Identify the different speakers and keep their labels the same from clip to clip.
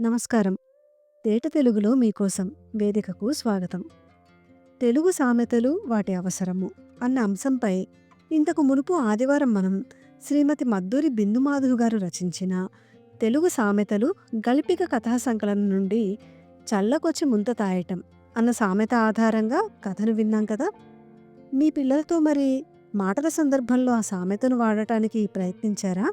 Speaker 1: నమస్కారం. తేట తెలుగులో మీకోసం వేదికకు స్వాగతం. తెలుగు సామెతలు వాటి అవసరము అన్న అంశంపై ఇంతకు మునుపు ఆదివారం మనం శ్రీమతి మద్దూరి బిందుమాధు గారు రచించిన తెలుగు సామెతలు గల్పిక కథా సంకలనం నుండి చల్లకొచ్చి ముంత తాయటం అన్న సామెత ఆధారంగా కథను విన్నాం కదా? మీ పిల్లలతో మరి మాటల సందర్భంలో ఆ సామెతను వాడటానికి ప్రయత్నించారా?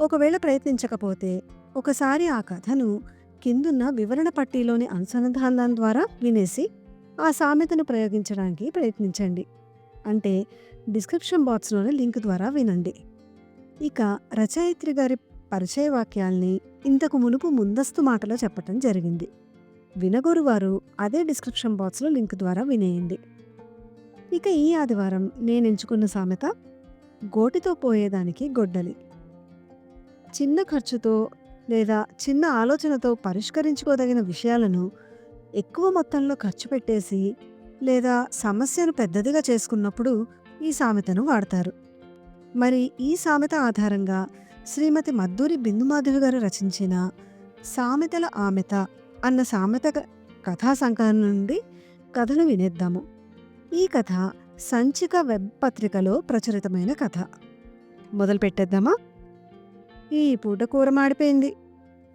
Speaker 1: ఒకవేళ ప్రయత్నించకపోతే ఒకసారి ఆ కథను కిందున్న వివరణ పట్టీలోని అనుసంధానం ద్వారా వినేసి ఆ సామెతను ప్రయోగించడానికి ప్రయత్నించండి. అంటే డిస్క్రిప్షన్ బాక్స్లోని లింక్ ద్వారా వినండి. ఇక రచయిత్రి గారి పరిచయ వాక్యాల్ని ఇంతకు మునుపు ముందస్తు మాటలో చెప్పటం జరిగింది. వినగోరు వారు అదే డిస్క్రిప్షన్ బాక్స్లో లింక్ ద్వారా వినేయండి. ఇక ఈ ఆదివారం నేను ఎంచుకున్న సామెత గోటితో పోయేదానికి గొడ్డలి. చిన్న ఖర్చుతో లేదా చిన్న ఆలోచనతో పరిష్కరించుకోదగిన విషయాలను ఎక్కువ మొత్తంలో ఖర్చు పెట్టేసి లేదా సమస్యను పెద్దదిగా చేసుకున్నప్పుడు ఈ సామెతను వాడతారు. మరి ఈ సామెత ఆధారంగా శ్రీమతి మద్దూరి బిందుమాధవి గారు రచించిన సామెతల ఆమెత అన్న సామెత కథా సంకలనం నుండి కథను వినేద్దాము. ఈ కథ సంచిక వెబ్ పత్రికలో ప్రచురితమైన కథ. మొదలు పెట్టేద్దామా ఈ పూట కూర మాడిపోయింది.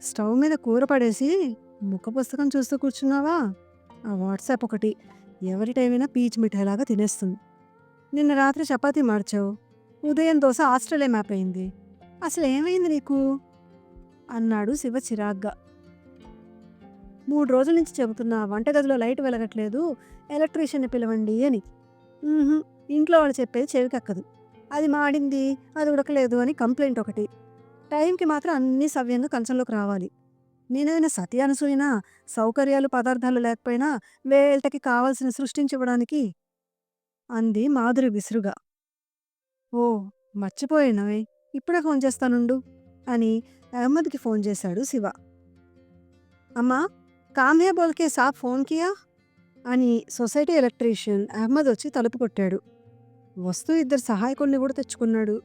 Speaker 1: స్టవ్ మీద కూర పడేసి ముఖ పుస్తకం చూస్తూ కూర్చున్నావా? ఆ వాట్సాప్ ఒకటి. ఎవరి టైమైనా పీచ్ మిఠాయిలాగా తినేస్తుంది. నిన్న రాత్రి చపాతీ మార్చావు. ఉదయం దోశ ఆస్ట్రేలియా మ్యాప్ అయింది. అసలు ఏమైంది నీకు? అన్నాడు శివ చిరాగ్గా. మూడు రోజుల నుంచి చెబుతున్నా వంటగదిలో లైట్ వెలగట్లేదు ఎలక్ట్రీషియన్ని పిలవండి అని. ఇంట్లో వాళ్ళు చెప్పేది చెవికెక్కదు. అది మాడింది అది ఉడకలేదు అని కంప్లైంట్ ఒకటి. టైంకి మాత్రం అన్నీ సవ్యంగా కంచంలోకి రావాలి. నేనైనా సతి అనసూయనా సౌకర్యాలు పదార్థాలు లేకపోయినా వేళ్ళకి కావాల్సిన సృష్టించివ్వడానికి అంది మాధురి విసురుగా. ఓ మర్చిపోయానవే. ఇప్పుడే ఫోన్ చేస్తానుండు అని అహ్మద్కి ఫోన్ చేశాడు శివ. అమ్మా కామ్యా బోల్కే సాబ్ ఫోన్ కియా? అని సొసైటీ ఎలక్ట్రీషియన్ అహ్మద్ వచ్చి తలుపు కొట్టాడు. వస్తూ ఇద్దరు సహాయకుల్ని కూడా తెచ్చుకున్నాడు.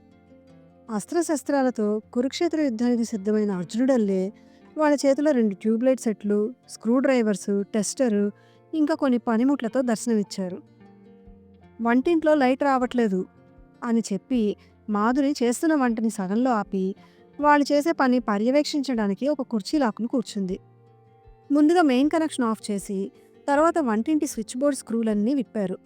Speaker 1: అస్త్రశస్త్రాలతో కురుక్షేత్ర యుద్ధానికి సిద్ధమైన అర్జునుడల్లే వాళ్ళ చేతిలో రెండు ట్యూబ్లైట్ సెట్లు స్క్రూ డ్రైవర్సు టెస్టరు ఇంకా కొన్ని పనిముట్లతో దర్శనమిచ్చారు. వంటింట్లో లైట్ రావట్లేదు అని చెప్పి మాధురి చేస్తున్న వంటని సగంలో ఆపి వాళ్ళు చేసే పని పర్యవేక్షించడానికి ఒక కుర్చీ లాక్కుని కూర్చుంది. ముందుగా మెయిన్ కనెక్షన్ ఆఫ్ చేసి తర్వాత వంటింటి స్విచ్ బోర్డ్ స్క్రూలన్నీ విప్పారు.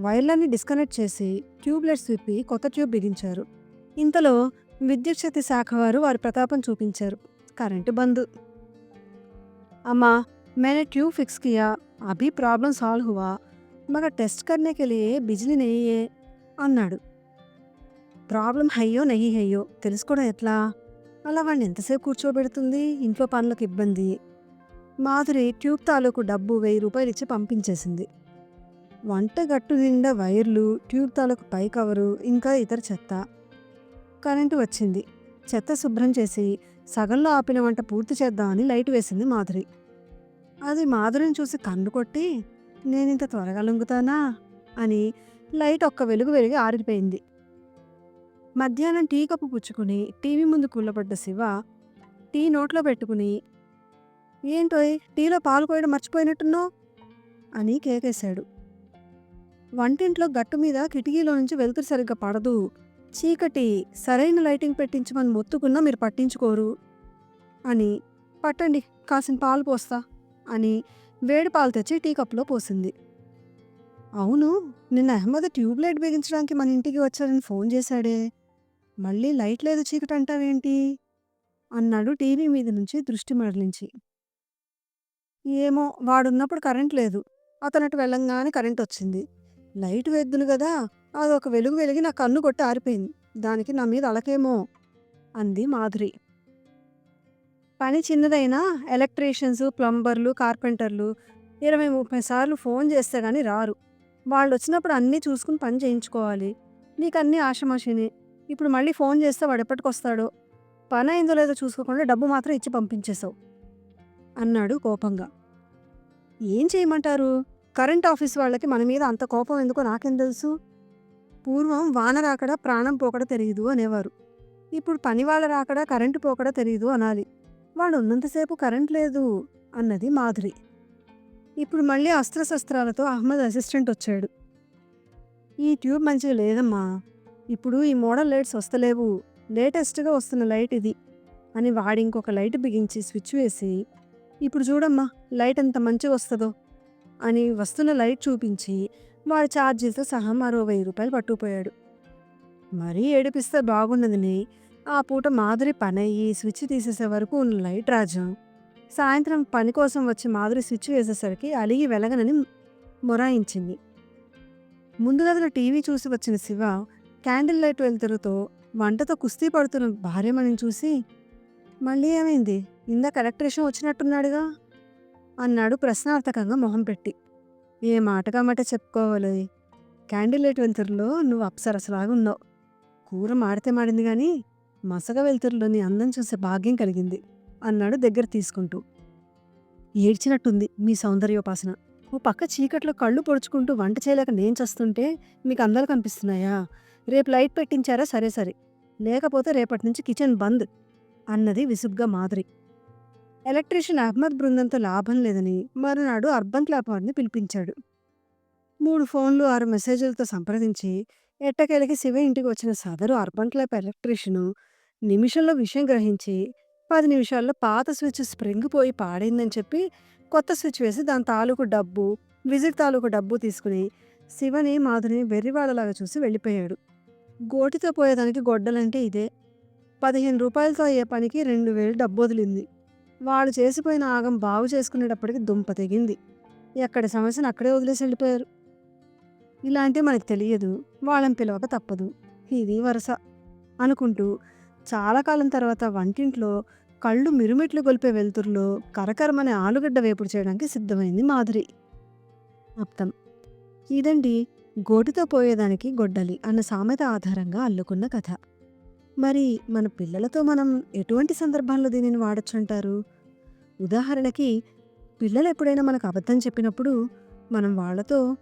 Speaker 1: వైర్లన్నీ డిస్కనెక్ట్ చేసి ట్యూబ్లెట్స్ విప్పి కొత్త ట్యూబ్ బిగించారు. ఇంతలో విద్యుత్ శక్తి శాఖ వారు వారి ప్రతాపం చూపించారు కరెంటు బంద్ अम्मा मैंने ट्यूब फिक्स किया अभी प्रॉब्लम सॉल्व हुआ मगर टेस्ट करने के लिए बिजली नहीं है అన్నాడు ప్రాబ్లం హయ్యో నెయ్యి హయ్యో తెలుసుకోవడం ఎట్లా అలా వాడిని ఎంతసేపు కూర్చోబెడుతుంది ఇంట్లో పనులకు ఇబ్బంది మాధురి ట్యూబ్ తాలూకు డబ్బు వెయ్యి రూపాయలు ఇచ్చి పంపించేసింది వంట గట్టు నిండా వైర్లు ట్యూబ్ తాలూకు పై కవరు ఇంకా ఇతర చెత్త కరెంటు వచ్చింది. చెత్త శుభ్రం చేసి సగంలో ఆపిన వంట పూర్తి చేద్దామని లైట్ వేసింది మాధురి. అది మాధురిని చూసి కన్ను కొట్టి నేనింత త్వరగా లొంగుతానా? అని లైట్ ఒక్క వెలుగు వెలిగి ఆరిపోయింది. మధ్యాహ్నం టీ కప్పు పుచ్చుకుని టీవీ ముందు కూలబడ్డ శివ టీ నోట్లో పెట్టుకుని ఏంటోయ్ టీలో పాలు పోయడం మర్చిపోయినట్టున్నావు? అని కేకేశాడు. వంటింట్లో గట్టు మీద కిటికీలో నుంచి వెలుతురు సరిగ్గా పడదు. చీకటి సరైన లైటింగ్ పెట్టించమని మొత్తుకున్నా మీరు పట్టించుకోరు. అని పట్టండి కాసిన పాలు పోస్తా అని వేడి పాలు తెచ్చి టీ కప్లో పోసింది. అవును నిన్న అహ్మద్ ట్యూబ్ లైట్ బిగించడానికి మన ఇంటికి వచ్చారని ఫోన్ చేశాడే. మళ్ళీ లైట్ లేదు చీకటి అంటావేంటి? అన్నాడు టీవీ మీద నుంచి దృష్టి మరలించి. ఏమో వాడున్నప్పుడు కరెంట్ లేదు. అతనటు వెళ్ళంగానే కరెంట్ వచ్చింది. లైట్ వేద్దును కదా అది ఒక వెలుగు వెలిగి నా కన్ను కొట్టి ఆరిపోయింది. దానికి నా మీద అలకేమో అంది మాధురి. పని చిన్నదైనా ఎలక్ట్రీషియన్స్ ప్లంబర్లు కార్పెంటర్లు ఇరవై ముప్పై సార్లు ఫోన్ చేస్తే కానీ రారు. వాళ్ళు వచ్చినప్పుడు అన్నీ చూసుకుని పని చేయించుకోవాలి. నీకు అన్నీ ఆషమాషిని. ఇప్పుడు మళ్ళీ ఫోన్ చేస్తే వాడు ఎప్పటికొస్తాడో? పని అయిందో లేదో చూసుకోకుండా డబ్బు మాత్రం ఇచ్చి పంపించేశావు. అన్నాడు కోపంగా. ఏం చేయమంటారు? కరెంట్ ఆఫీస్ వాళ్ళకి మన మీద అంత కోపం ఎందుకో నాకేం తెలుసు? పూర్వం వాన రాకడ ప్రాణం పోకడ తెలియదు అనేవారు. ఇప్పుడు పని వాళ్ళ కరెంటు పోకడ తెలియదు అనాలి. వాడు ఉన్నంతసేపు కరెంట్ లేదు అన్నది మాధురి. ఇప్పుడు మళ్ళీ అస్త్రశస్త్రాలతో అహ్మద్ అసిస్టెంట్ వచ్చాడు. ఈ ట్యూబ్ మంచిగా లేదమ్మా. ఇప్పుడు ఈ మోడల్ లైట్స్ వస్తలేవు. లేటెస్ట్గా వస్తున్న లైట్ ఇది అని వాడి ఇంకొక లైట్ బిగించి స్విచ్ వేసి ఇప్పుడు చూడమ్మా లైట్ ఎంత మంచిగా వస్తుందో అని వస్తున్న లైట్ చూపించి వారి ఛార్జీలతో సహా మరో వెయ్యి రూపాయలు పట్టుకుపోయాడు. మరీ ఏడిపిస్తే బాగున్నదని ఆ పూట మాధురి పని అయ్యి స్విచ్ తీసేసే వరకు ఉన్న లైట్ రాజ్యం సాయంత్రం పని కోసం వచ్చి మాధురి స్విచ్ వేసేసరికి అలిగి వెలగనని మొరాయించింది. ముందు గదిలో టీవీ చూసి వచ్చిన శివ క్యాండిల్ లైట్ వెళ్తురుతో వంటతో కుస్తీ పడుతున్న భార్యమణిని చూసి మళ్ళీ ఏమైంది? ఇందాక ఎలక్ట్రీషియన్ వచ్చినట్టున్నాడుగా? అన్నాడు ప్రశ్నార్థకంగా మొహం పెట్టి. ఏ మాటగా మాట చెప్పుకోవాలి. క్యాండిల్ లైట్ వెలుతురులో నువ్వు అప్సరసలాగా ఉన్నావు. కూర మాడితే మాడింది కానీ మసగ వెలుతురులో నీ అందం చూసే భాగ్యం కలిగింది అన్నాడు దగ్గర తీసుకుంటూ. ఏడ్చినట్టుంది మీ సౌందర్యోపాసన. ఓ పక్క చీకట్లో కళ్ళు పొడుచుకుంటూ వంట చేయలేక నేను చస్తుంటే మీకు అందాలు కనిపిస్తున్నాయా? రేపు లైట్ పెట్టించారా? సరే సరే. లేకపోతే రేపటి నుంచి కిచెన్ బంద్ అన్నది విసుగ్గా మాధురి ఎలక్ట్రీషియన్ అహ్మద్ బృందంతో లాభం లేదని మరునాడు అర్బన్ క్లాప్ వారిని పిలిపించాడు. మూడు ఫోన్లు ఆరు మెసేజ్లతో సంప్రదించి ఎట్టకేలకి శివ ఇంటికి వచ్చిన సదరు అర్బన్ క్లాప్ ఎలక్ట్రీషియను నిమిషంలో విషయం గ్రహించి పది నిమిషాల్లో పాత స్విచ్ స్ప్రింగ్ పోయి పాడైందని చెప్పి కొత్త స్విచ్ వేసి దాని తాలూకు డబ్బు విజిట్ తాలూకు డబ్బు తీసుకుని శివని మాధురిని వెర్రివాడలాగా చూసి వెళ్ళిపోయాడు. గోటితో పోయేదానికి గొడ్డలంటే ఇదే. పదిహేను రూపాయలతో అయ్యే పనికి రెండు వేలు డబ్బు వదిలింది. వాడు చేసిపోయిన ఆగం బాగు చేసుకునేటప్పటికి దుంప తెగింది. ఎక్కడ సమస్యను అక్కడే వదిలేసి వెళ్ళిపోయారు. ఇలాంటివి మనకు తెలియదు. వాళ్ళని పిలవక తప్పదు. ఇది వరుస అనుకుంటూ చాలా కాలం తర్వాత వంటింట్లో కళ్ళు మిరుమిట్లు గొలిపే వెలుతురులో కరకరమనే ఆలుగడ్డ వేపుడు చేయడానికి సిద్ధమైంది మాధురి. అప్తం. ఇదండి గోటితో పోయేదానికి గొడ్డలి అన్న సామెత ఆధారంగా అల్లుకున్న కథ. మరి మన పిల్లలతో మనం ఎటువంటి సందర్భాల్లో దీనిని వాడచ్చంటారు? ఉదాహరణకి పిల్లలు ఎప్పుడైనా మనకు అబద్ధం చెప్పినప్పుడు మనం వాళ్ళతో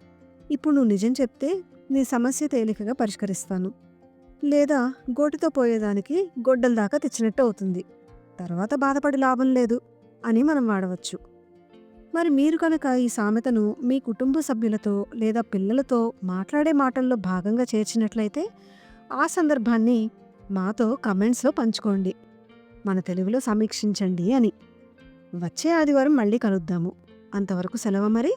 Speaker 1: ఇప్పుడు నువ్వు నిజం చెప్తే నీ సమస్య తేలికగా పరిష్కరిస్తాను. లేదా గోటితో పోయేదానికి గొడ్డల దాకా తెచ్చినట్టు అవుతుంది. తర్వాత బాధపడి లాభం లేదు అని మనం వాడవచ్చు. మరి మీరు కనుక ఈ సామెతను మీ కుటుంబ సభ్యులతో లేదా పిల్లలతో మాట్లాడే మాటల్లో భాగంగా చేర్చినట్లయితే ఆ సందర్భాన్ని మాతో కమెంట్స్లో పంచుకోండి. మన తెలుగులో సమీక్షించండి అని. వచ్చే ఆదివారం మళ్ళీ కలుద్దాము. అంతవరకు సెలవు మరి.